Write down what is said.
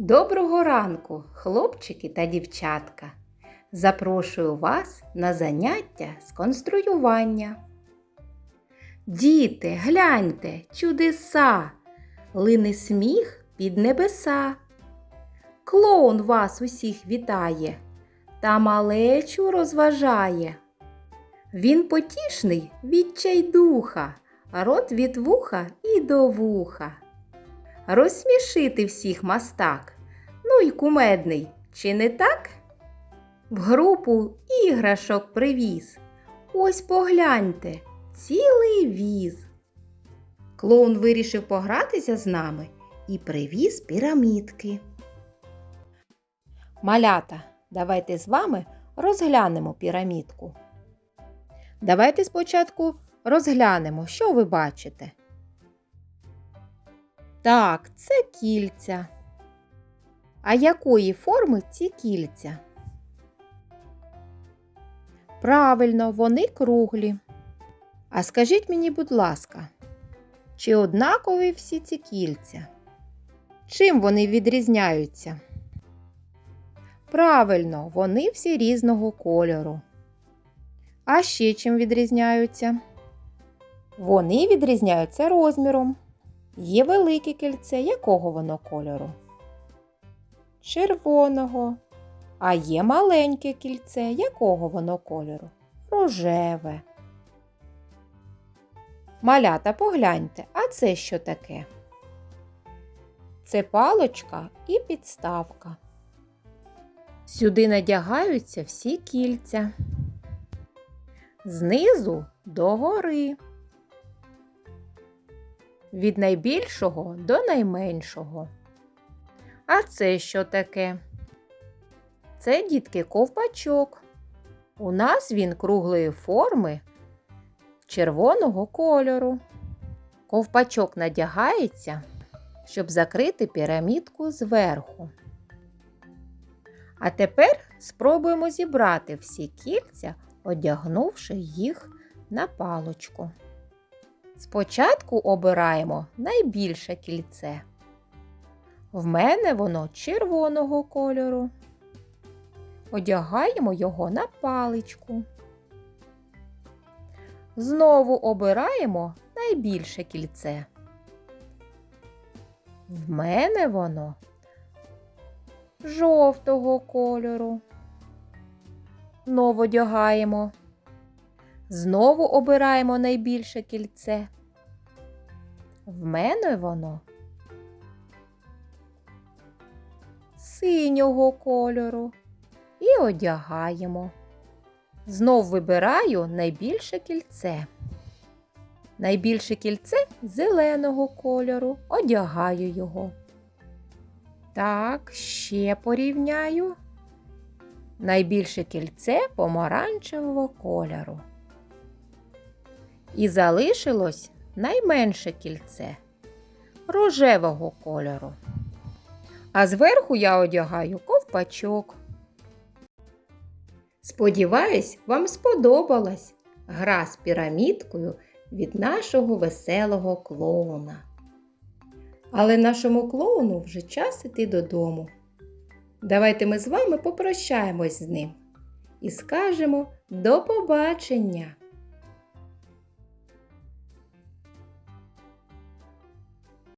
Доброго ранку, хлопчики та дівчатка! Запрошую вас на заняття з конструювання. Діти, гляньте, чудеса, лине сміх під небеса. Клоун вас усіх вітає та малечу розважає. Він потішний відчайдуха, рот від вуха і до вуха. Розсмішити всіх мастак. Ну й кумедний, чи не так? В групу іграшок привіз. Ось погляньте, цілий віз. Клоун вирішив погратися з нами і привіз пірамідки. Малята, давайте з вами розглянемо пірамідку. Давайте спочатку розглянемо, що ви бачите. Так, це кільця. А якої форми ці кільця? Правильно, вони круглі. А скажіть мені, будь ласка, чи однакові всі ці кільця? Чим вони відрізняються? Правильно, вони всі різного кольору. А ще чим відрізняються? Вони відрізняються розміром. Є велике кільце, якого воно кольору? Червоного. А є маленьке кільце, якого воно кольору? Рожеве. Малята, погляньте, а це що таке? Це палочка і підставка. Сюди надягаються всі кільця. Знизу до гори від найбільшого до найменшого. А це що таке? Це дітки ковпачок. У нас він круглої форми червоного кольору. Ковпачок надягається, щоб закрити пірамідку зверху. А тепер спробуємо зібрати всі кільця, одягнувши їх на палочку. Спочатку обираємо найбільше кільце. В мене воно червоного кольору. Одягаємо його на паличку. Знову обираємо найбільше кільце. В мене воно жовтого кольору. Знову одягаємо. Знову обираємо найбільше кільце. В мене воно синього кольору і одягаємо. Знов вибираю найбільше кільце. Найбільше кільце зеленого кольору, одягаю його. Так, ще порівняю. Найбільше кільце помаранчевого кольору. І залишилось найменше кільце рожевого кольору. А зверху я одягаю ковпачок. Сподіваюсь, вам сподобалась гра з пірамідкою від нашого веселого клоуна. Але нашому клоуну вже час іти додому. Давайте ми з вами попрощаємось з ним і скажемо до побачення!